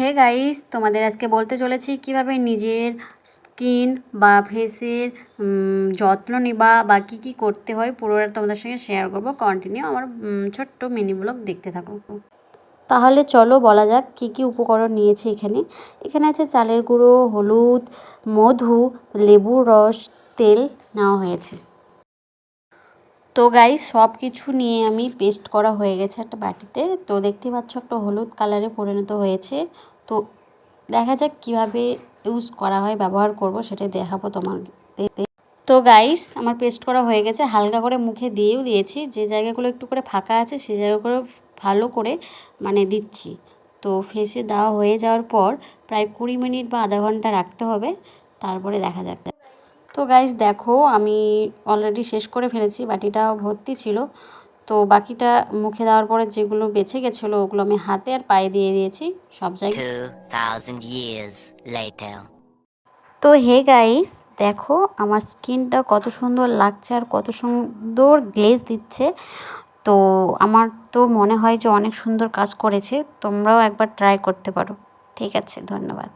Hey guys তোমাদের আজকে বলতে চলেছি কীভাবে নিজের স্কিন বা ফেসের যত্ন নেবা বা কী কী করতে হয়। পুরোটা তোমাদের সঙ্গে শেয়ার করব। কন্টিনিউ আমার ছোট্ট মিনি ব্লগ দেখতে থাকো। তাহলে চলো বলা যাক কী কী উপকরণ নিয়েছি এখানে। এখানে আছে চালের গুঁড়ো, হলুদ, মধু, লেবুর রস, তেল নেওয়া হয়েছে। তো গাইস সব কিছু নিয়ে আমি পেস্ট করা হয়ে গেছে একটা বাটিতে। তো দেখতে পাচ্ছ একটা হলুদ কালারে পরিণত হয়েছে। তো দেখা যাক কীভাবে ইউজ করা হয়, ব্যবহার করব সেটা দেখাবো তোমাকে তো গাইস আমার পেস্ট করা হয়ে গেছে। হালকা করে মুখে দিয়েও দিয়েছি। যে জায়গাগুলো একটু করে ফাঁকা আছে সেই জায়গাগুলো ভালো করে মানে দিচ্ছি। তো ফেসে দেওয়া হয়ে যাওয়ার পর প্রায় কুড়ি মিনিট বা আধা ঘণ্টা রাখতে হবে। তারপরে দেখা যাক। তো গাইস দেখো আমি অলরেডি শেষ করে ফেলেছি বাটিটা ভর্তি ছিল। তো বাকিটা মুখে দেওয়ার পরে যেগুলো বেঁচে গেছিল ওগুলো আমি হাতে আর পায়ে দিয়ে দিয়েছি সব জায়গায়। 2,000 years later. তো হে গাইস দেখো আমার স্কিনটা কত সুন্দর লাগছে আর কত সুন্দর গ্লেজ দিচ্ছে। তো আমার তো মনে হয় যে অনেক সুন্দর কাজ করেছে তোমরাও একবার ট্রাই করতে পারো। ঠিক আছে ধন্যবাদ।